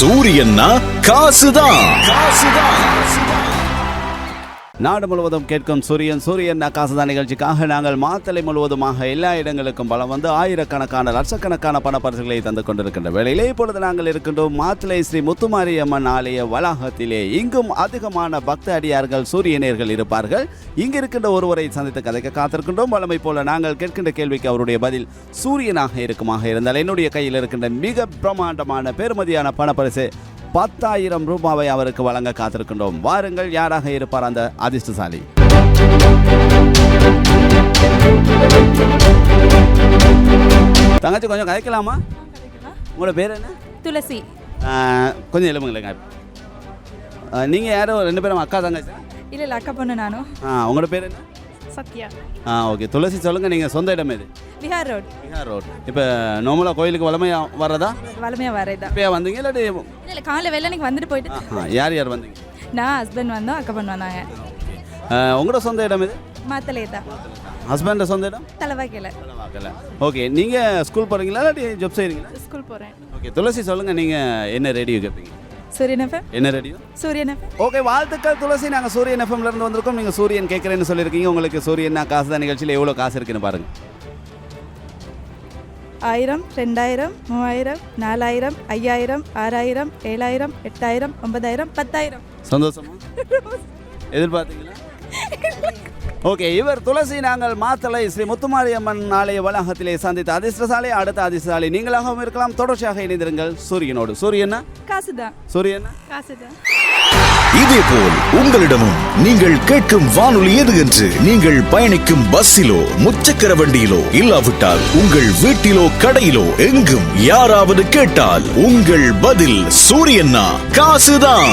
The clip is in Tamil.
சூரியன்னா காசுதான். காசுதான். நாடு முழுவதும் கேட்கும் சூரியன் சூரியன் காசுதான் நிகழ்ச்சிக்காக நாங்கள் மாத்தலை முழுவதுமாக எல்லா இடங்களுக்கும் பலம் வந்து ஆயிரக்கணக்கான லட்சக்கணக்கான பணப்பரிசுகளை தந்து கொண்டிருக்கின்ற வேளையிலே இப்பொழுது நாங்கள் இருக்கின்றோம் மாத்தலை ஸ்ரீ முத்துமாரியம்மன் ஆலய வளாகத்திலே. இங்கும் அதிகமான பக்த அடியார்கள் சூரியனேர்கள் இருப்பார்கள். இங்கு இருக்கின்ற ஒருவரை சந்தித்து கதைக்க காத்திருக்கின்றோம். வளமை போல நாங்கள் கேட்கின்ற கேள்விக்கு அவருடைய பதில் சூரியனாக இருக்குமாக இருந்தால் என்னுடைய கையில் இருக்கின்ற மிக பிரமாண்டமான பெருமதியான பணப்பரிசு பத்தாயிரம் ரூபாவை அவருக்கு வழங்க காத்திருக்கின்றோம். வாருங்கள் யாராக இருப்பார் அந்த அதிர்ஷ்டசாலி? தங்கச்சி கொஞ்சம் கதைக்கலாமா? உங்களோட பேர் என்ன? துளசி. கொஞ்சம் எழுமுங்களேங்க நீங்கள் யாரும் ரெண்டு பேரும் அக்கா தங்கச்சி? இல்லை இல்லை அக்கா பொண்ணு நானும். ஆ உங்களோட பேர் என்ன? சத்யா. ஆ ஓகே. துளசி சொல்லுங்கள் நீங்கள் சொந்த இடம் எது? விஹார் ரோட் பீகார் ரோட் இப்போ நார்மலாக கோயிலுக்கு வளமையாக வர்றதா? வளமையாக வரதா இப்போயா வந்தீங்க இல்லாட்டி இல்லை காலைல வெள்ளனைக்கு வந்துட்டு போயிட்டு யார் யார் வந்தீங்க? நான் ஹஸ்பண்ட் வந்தோம் அக்கா பொண்ணு வந்தாங்க. உங்களோட சொந்த இடம் எது மாத்தலே தான். ஹஸ்பண்டோட சொந்த இடம்? தலைவாக்கையில் வாக்கல ஓகே நீங்கள் ஸ்கூல் போகிறீங்களா இல்லாட்டி ஜாப் செய்கிறீங்களா ஸ்கூல் போகிறேன் ஓகே துளசி சொல்லுங்கள் நீங்கள் என்ன ரேடியோ கேட்பீங்க சூரியன் எஃப்எம் என்ன ரேடியோ சூரியன் எஃப்எம் ஓகே வாழ்த்துக்கள் துளசி. நாங்கள் சூரியன் எஃப்எம்ல இருந்து வந்திருக்கோம். நீங்கள் சூரியன் கேட்குறேன்னு சொல்லியிருக்கீங்க. உங்களுக்கு சூரியன் காசு தான் நிகழ்ச்சியில் எவ்வளோ காசு இருக்குன்னு பாருங்க. ஆயிரம் ரெண்டாயிரம் மூவாயிரம் நாலாயிரம் ஐயாயிரம் ஆறாயிரம் ஏழாயிரம் எட்டாயிரம் ஒன்பதாயிரம் பத்தாயிரம். சந்தோஷமா? எதிர்பார்த்தீங்களா? ஓகே இவர் துளசி நாங்கள் மாத்தலை ஸ்ரீ முத்துமாரியம்மன் ஆலய வளாகத்திலே சந்தித்த அதிர்ஷ்டசாலி அடுத்த அதிர்ஷ்டசாலி. நீங்களாகவும் இருக்கலாம். தொடர்ச்சியாக இணைந்திருங்கள். சூரியனோடு. சூரியனா காசு தான் சூரியனா காசு தான் இதேபோல் உங்களிடமும் நீங்கள் கேட்கும் வானொலி எது என்று நீங்கள் பயணிக்கும் பஸ்ஸிலோ முச்சக்கர வண்டியிலோ இல்லாவிட்டால் உங்கள் வீட்டிலோ கடையிலோ எங்கும் யாராவது கேட்டால் உங்கள் பதில் சூரியன்னா காசுதான்.